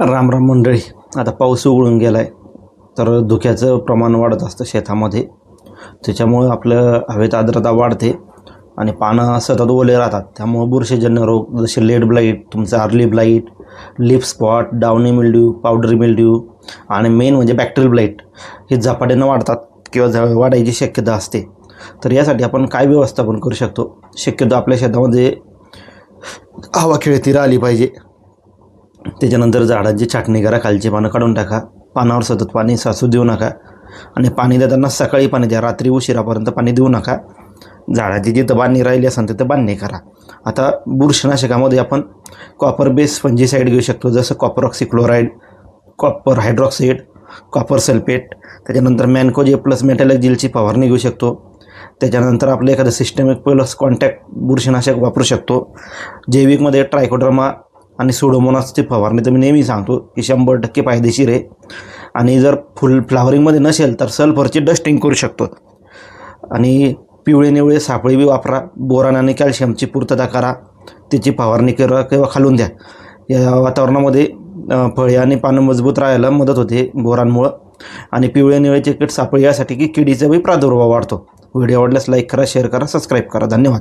राम राम मंडळी आता पाऊस उघडून गेला आहे तर धुक्याचं प्रमाण वाढत असतं शेतामध्ये. त्याच्यामुळं आपलं हवेत आर्द्रता वाढते आणि पानं सतत ओले राहतात. त्यामुळं बुरशीजन्य रोग जसे लेड ब्लाईट तुमचं early blight leaf spot downy mildew powdery mildew आणि मेन म्हणजे बॅक्टेरियल ब्लाईट हे झपाट्यानं वाढतात किंवा झ वाढायची शक्यता असते. तर यासाठी आपण काय व्यवस्थापन करू शकतो? शक्यतो आपल्या शेतामध्ये हवा खेळती राहिली पाहिजे. त्याच्यानंतर झाडांची छाटणी करा खालची पानं काढून टाका पानावर सतत पाणी साचू देऊ नका. आणि पाणी देताना सकाळी पाणी द्या रात्री उशिरापर्यंत पाणी देऊ नका. झाडाची जिथं बांधणी राहिली असेल तिथं बांधणी करा. आता बुरशीनाशकामध्ये आपण कॉपर बेस फंजीसाईड घेऊ शकतो जसं copper oxychloride copper hydroxide copper sulphate त्याच्यानंतर मॅनकोजे प्लस मेटॅलॅक्झिलची फवारणी घेऊ शकतो. त्याच्यानंतर आपलं एखादं सिस्टमिक प्लस कॉन्टॅक्ट बुरशीनाशक वापरू शकतो. जैविकमध्ये ट्रायकोड्रमा आणि सुडोमोनासची फवारणी तर मी नेहमी सांगतो की शंभर टक्के फायदेशीर आहे. आणि जर फुल फ्लावरिंगमध्ये नसेल तर सल्फरची डस्टिंग करू शकतो. आणि पिवळे निवळे सापळे बी वापरा बोरान आणि कॅल्शियमची पूर्तता करा त्याची फवारणी करा किंवा खालून द्या. या वातावरणामध्ये फळे आणि पानं मजबूत राहायला मदत होते बोरांमुळं. आणि पिवळे निवळेचे कीट सापळे यासाठी की किडीचा बी प्रादुर्भाव वाढतो. व्हिडिओ आवडल्यास लाईक करा शेअर करा सबस्क्राईब करा. धन्यवाद.